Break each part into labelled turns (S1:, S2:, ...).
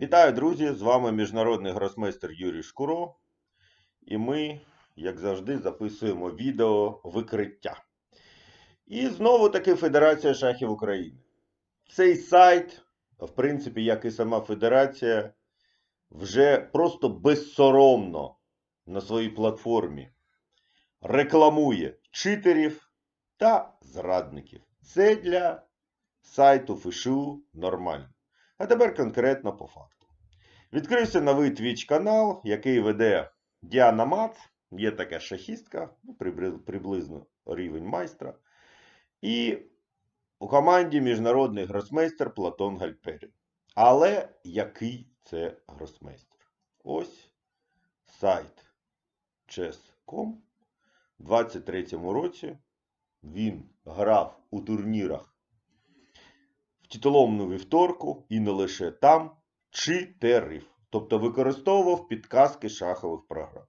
S1: Вітаю, друзі! З вами міжнародний гросмейстер Юрій Шкуро. І ми, як завжди, записуємо відео викриття. І знову таки Федерація шахів України. Цей сайт, в принципі, як і сама Федерація, вже просто безсоромно на своїй платформі рекламує читерів та зрадників. Це для сайту ФШУ нормально. А тепер конкретно по факту. Відкрився новий Twitch канал, який веде Діана Мац. Є така шахістка, ну, приблизно рівень майстра. І у команді міжнародний гросмейстер Платон Гальперін. Але який це гросмейстер? Ось сайт chess.com. У 23-му році він грав у турнірах в титуловому вівторку і не лише там читерив, тобто використовував підказки шахових програм.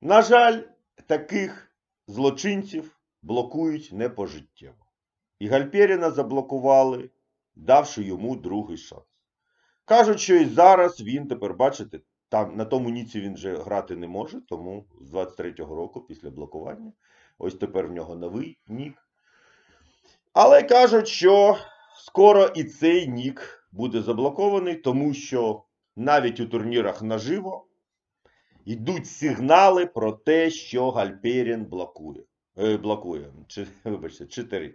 S1: На жаль, таких злочинців блокують не пожиттєво. І Гальперіна заблокували, давши йому другий шанс. Кажуть, що і зараз він тепер, бачите, там на тому ніці він вже грати не може, тому з 23-го року, після блокування, ось тепер в нього новий нік. Але кажуть, що скоро і цей нік буде заблокований, тому що навіть у турнірах наживо йдуть сигнали про те, що Гальперін блокує. Е, блокує, чи, вибачте, читерить.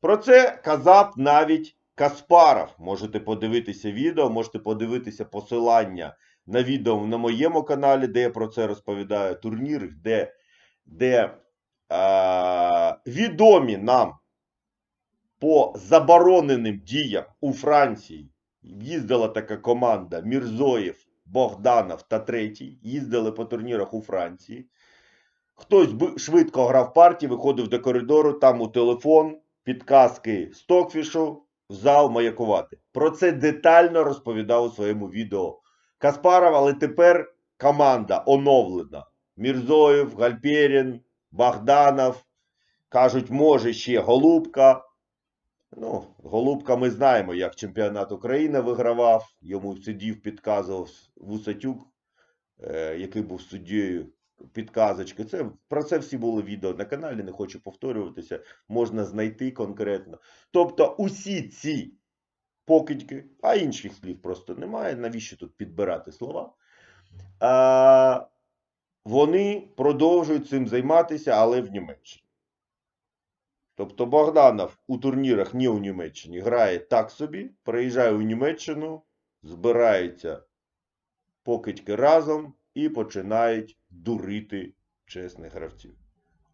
S1: Про це казав навіть Каспаров. Можете подивитися відео, можете подивитися посилання на відео на моєму каналі, де я про це розповідаю. Турнір, де, де е, відомі нам по забороненим діям у Франції їздила така команда Мірзоєв, Богданов та третій. Їздили по турнірах у Франції. Хтось швидко грав партії, виходив до коридору, там у телефон, підказки Стокфішу, в зал маякувати. Про це детально розповідав у своєму відео Каспаров, але тепер команда оновлена. Мірзоєв, Гальперін, Богданов. Кажуть, може ще Голубка. Ну, Голубка ми знаємо, як чемпіонат України вигравав. Йому сидів, підказував Вусатюк, е, який був суддєю підказочки. Це, про це всі були відео на каналі, не хочу повторюватися. Можна знайти конкретно. Тобто, усі ці покидьки, а інших слів просто немає. Навіщо тут підбирати слова? А, вони продовжують цим займатися, але в Німеччині. Тобто Богданов у турнірах не у Німеччині грає так собі, приїжджає у Німеччину, збираються покидьки разом і починають дурити чесних гравців.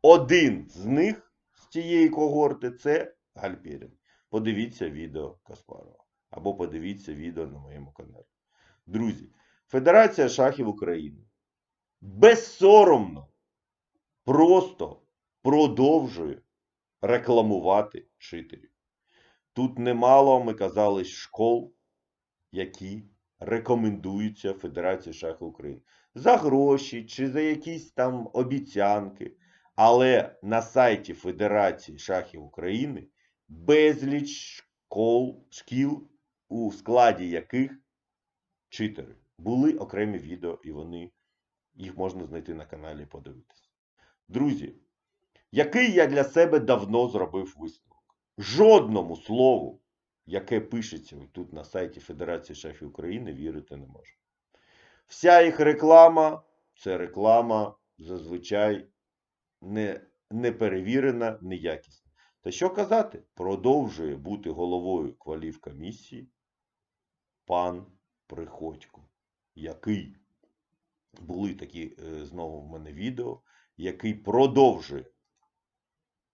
S1: Один з них з цієї когорти це Гальперін. Подивіться відео Каспарова. Або подивіться відео на моєму каналі. Друзі, Федерація шахів України безсоромно просто продовжує рекламувати читерів. Тут немало, ми казали, школ, які рекомендуються Федерації шахів України. За гроші чи за якісь там обіцянки. Але на сайті Федерації шахів України безліч школ, шкіл, у складі яких читери. Були окремі відео, і вони, їх можна знайти на каналі і подивитися. Друзі, який я для себе давно зробив висновок. Жодному слову, яке пишеться тут на сайті Федерації шахів України, вірити не можу. Вся їх реклама це реклама зазвичай не, не перевірена, неякісна. Та що казати, продовжує бути головою кваліфкомісії пан Приходько, який були такі е, знову в мене відео, який продовжує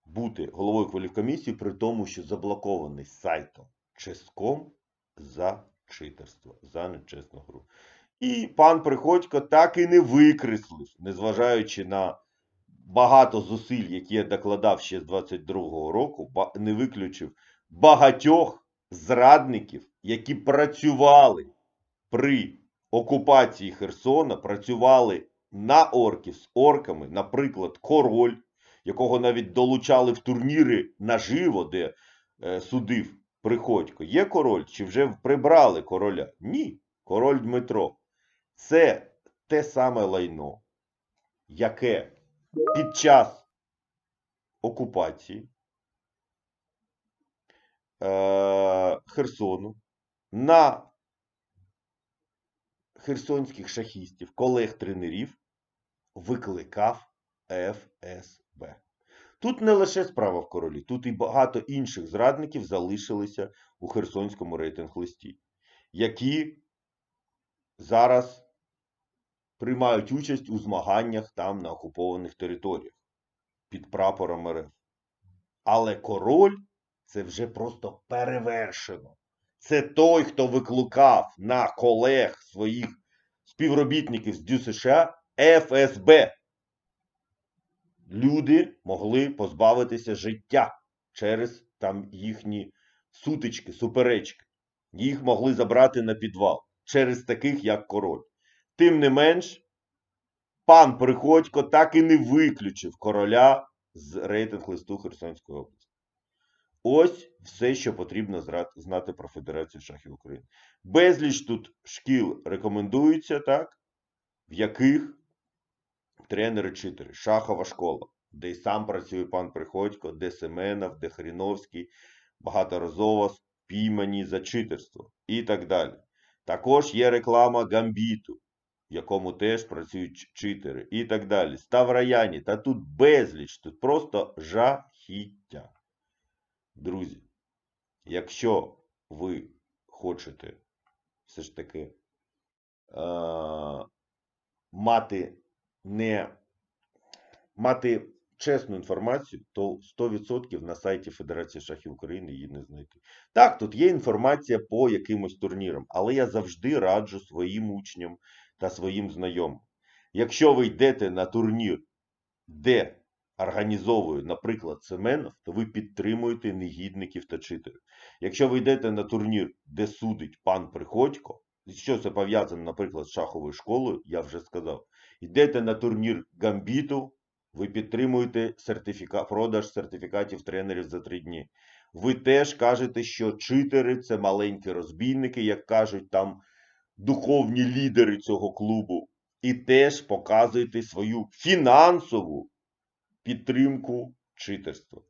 S1: бути головою кваліфкомісії, при тому, що заблокований сайтом Ческом за читерство, за нечесну гру. І пан Приходько так і не викреслив, незважаючи на багато зусиль, які я докладав ще з 22-го року, не виключив багатьох зрадників, які працювали при окупації Херсона, працювали на орків з орками, наприклад, король, якого навіть долучали в турніри наживо, де е, судив Приходько. Є король, чи вже прибрали короля? Ні. Король Дмитро. Це те саме лайно, яке під час окупації е, Херсону на херсонських шахістів, колег-тренерів викликав ФСБ. Тут не лише справа в королі, тут і багато інших зрадників залишилися у Херсонському рейтинг-листі, які зараз приймають участь у змаганнях там на окупованих територіях під прапором РФ. Але король це вже просто перевершено. Це той, хто викликав на колег своїх співробітників з ДЮ США ФСБ. Люди могли позбавитися життя через там їхні сутички, суперечки. Їх могли забрати на підвал через таких, як король. Тим не менш, пан Приходько так і не виключив короля з рейтинг листу Херсонської області. Ось все, що потрібно знати про Федерацію шахів України. Безліч тут шкіл рекомендується, так, в яких тренери-читери, шахова школа, де й сам працює пан Приходько, де Семенов, де Хріновський, багаторазово спіймані за читерство і так далі. Також є реклама Гамбіту, в якому теж працюють читери, і так далі. Ставрояні, та тут безліч, тут просто жахіття. Друзі, якщо ви хочете все ж таки е- мати не мати чесну інформацію, то 100% на сайті Федерації шахів України її не знайти. Так, тут є інформація по якимось турнірам, але я завжди раджу своїм учням та своїм знайомим. Якщо ви йдете на турнір, де організовує, наприклад, Семенов, то ви підтримуєте негідників та читерів. Якщо ви йдете на турнір, де судить пан Приходько, що це пов'язано, наприклад, з шаховою школою, я вже сказав. Йдете на турнір Гамбіту, ви підтримуєте сертифіка... продаж сертифікатів тренерів за три дні. Ви теж кажете, що читери це маленькі розбійники, як кажуть там духовні лідери цього клубу, і теж показуєте свою фінансову підтримку читерства.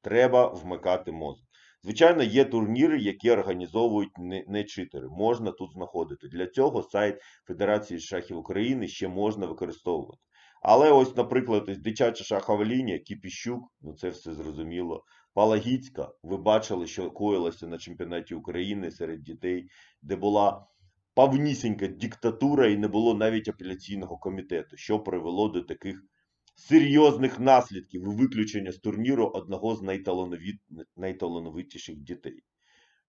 S1: Треба вмикати мозок. Звичайно, є турніри, які організовують не, читери. Можна тут знаходити. Для цього сайт Федерації шахів України ще можна використовувати. Але ось, наприклад, ось дитяча шахова лінія, Кіпіщук, ну це все зрозуміло. Палагіцька, ви бачили, що коїлося на чемпіонаті України серед дітей, де була повнісінька диктатура і не було навіть апеляційного комітету, що привело до таких серйозних наслідків виключення з турніру одного з найталановит... найталановитіших дітей.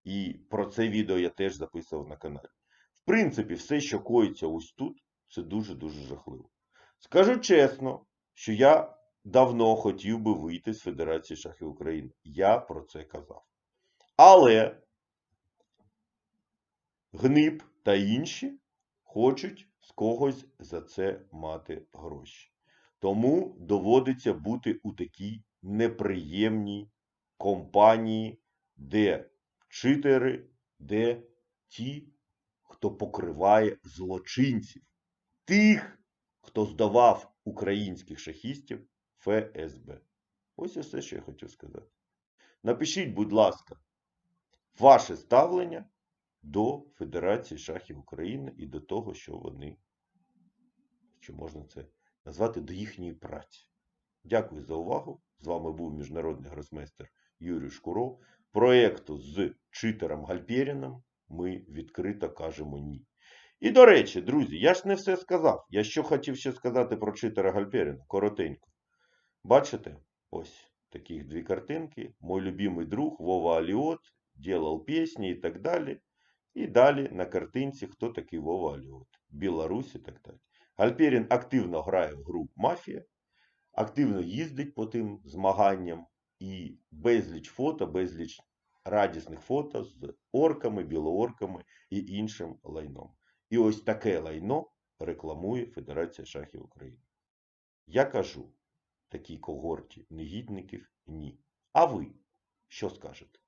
S1: І про це відео я теж записував на каналі. В принципі, все, що коїться ось тут, це дуже-дуже жахливо. Скажу чесно, що я давно хотів би вийти з Федерації шахів України. Я про це казав. Але Гниб та інші хочуть з когось за це мати гроші. Тому доводиться бути у такій неприємній компанії, де читери, де ті, хто покриває злочинців, тих, хто здавав українських шахістів ФСБ. Ось і все, що я хотів сказати. Напишіть, будь ласка, ваше ставлення до Федерації шахів України і до того, що вони, що можна це назвати, до їхньої праці. Дякую за увагу. З вами був міжнародний гросмейстер Юрій Шкуро. Проєкту з читером Гальпєріном ми відкрито кажемо ні. І до речі, друзі, я ж не все сказав. Я що хотів ще сказати про читера Гальпєріна, коротенько. Бачите? Ось таких дві картинки. Мой любимий друг Вова Аліот делал пісні і так далі. І далі на картинці, хто такий Вова Аліот. Білорусь і так далі. Гальперін активно грає в гру Мафія, активно їздить по тим змаганням і безліч фото, безліч радісних фото з орками, білоорками і іншим лайном. І ось таке лайно рекламує Федерація шахів України. Я кажу такій когорті негідників ні. А ви що скажете?